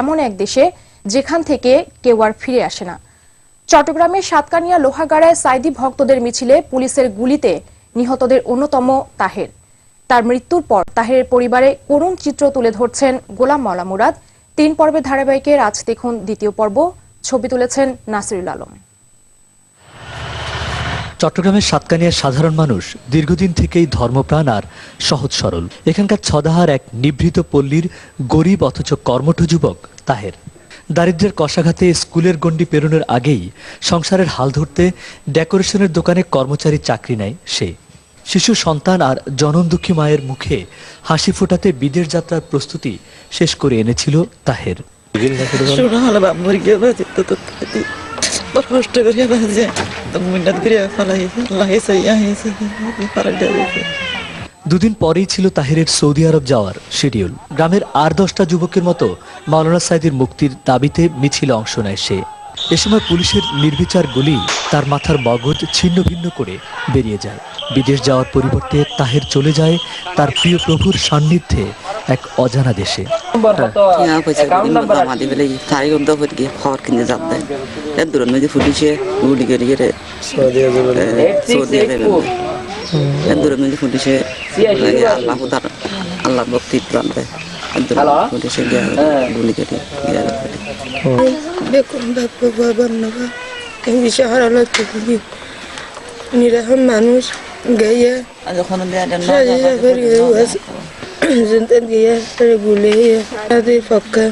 এমন এক দেশে যেখান থেকে কেউ আর ফিরে আসে না। চট্টগ্রামের সাতকানিয়া লোহাগাড়ায় সাইদি ভক্তদের মিছিলে পুলিশের গুলিতে নিহতদের অন্যতম তাহের। তার মৃত্যুর পর তাহের পরিবারে করুণ চিত্র তুলে ধরছেন গোলাম মাওলা মুরাদ। তিন পর্বে ধারাবাহিকের আজ দেখুন দ্বিতীয় পর্ব। ছবি তুলেছেন নাসিরুল আলম। চট্টগ্রামের সাতকানিয়ার সাধারণ মানুষ দীর্ঘদিন থেকেই ধর্মপ্রাণ আর সহজ সরল। এখানকার ছদাহার এক নিভৃত পল্লীর গরিব অথচ কর্মঠ যুবক তাহের। দারিদ্র্যের কষাঘাতে স্কুলের গণ্ডি পেরোনোর আগেই সংসারের হাল ধরতে ডেকোরেশনের দোকানে কর্মচারী চাকরি নেয় সে। শিশু, সন্তান আর জনন দুঃখী মায়ের মুখে হাসি ফোটাতে বিদেশ যাত্রার প্রস্তুতি শেষ করে এনেছিল তাহের। কষ্ট করিয়া বাজে। করিয়া লাগাইছে ইয়া দুদিন পরেই ছিল তাহিরের সৌদি আরব যাওয়ার শিডিউল। গ্রামের আর দশটা যুবকের মতো মাওলানা সাইদির মুক্তির দাবিতে মিছিল অংশ নেয় সে। এ সময় পুলিশের নির্বিচার গুলি তার মাথার মগজ ছিন্ন ভিন্ন করে বেরিয়ে যায়। বিদেশ যাওয়ার পরিবর্তে তাহের চলে যায় তার প্রিয় প্রভুর সান্নিধ্যে এক অজানা দেশে। আল্লাহ ভক্তি গিয়ে গুলি করে গিয়ে বেকন বাপ্পা বাবার নবা এই বিষয় হারালো তুমি নিরহম মানুষ গাইয়া যখন দেয়া সাজিয়া করে জিন্তান গিয়া তারে গুলে তাদের পক্কা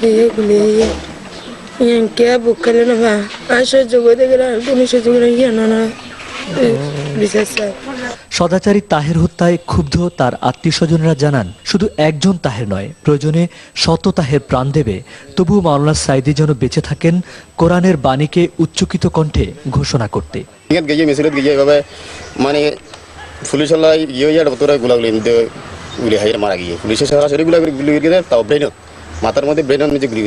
গিয়ে গুলে ইয়ান কে বুকালে না বা আসা জগতে গেলে আর কোনো সদাচারী তাহের হত্যায় ক্ষুব্ধ তার আত্মীয় স্বজনরা জানান, শুধু একজন তাহের নয়, প্রয়োজনে শত তাহের প্রাণ দেবে। তবুও মাওলানা সাইদি যেন বেঁচে থাকেন, কোরআনের বাণীকে উচ্চকিত কণ্ঠে ঘোষণা করতে। গিয়ে গিয়ে মানে ইয়ে গুলি মারা গিয়ে। পুলিশেরগুলা করে তাও ব্রেনত মাথার মধ্যে মধ্যে গুলি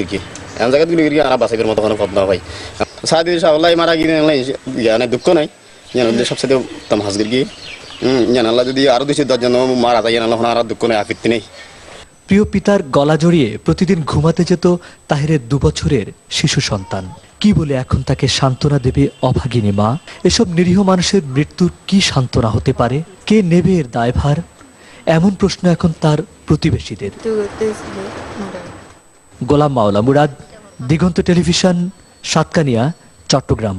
বাসাইবের মতো মারা গিয়ে দুঃখ নাই। সবসাথে গিয়ে। আল্লাহ যদি আরও দুশো দশজন মারা যায় ইয়ান আল্লাহ আর দুঃখ নেই আফিত্তি নেই। প্রিয় পিতার গলা জড়িয়ে প্রতিদিন ঘুমাতে যেত তাহেরের দুবছরের শিশু সন্তান। কি বলে এখন তাকে সান্ত্বনা দেবে অভাগিনী মা? এসব নিরীহ মানুষের মৃত্যুর কি সান্ত্বনা হতে পারে? কে নেবে এর দায়ভার? এমন প্রশ্ন এখন তার প্রতিবেশীদের। গোলাম মাওলা মুরাদ দিগন্ত টেলিভিশন সাতকানিয়া চট্টগ্রাম।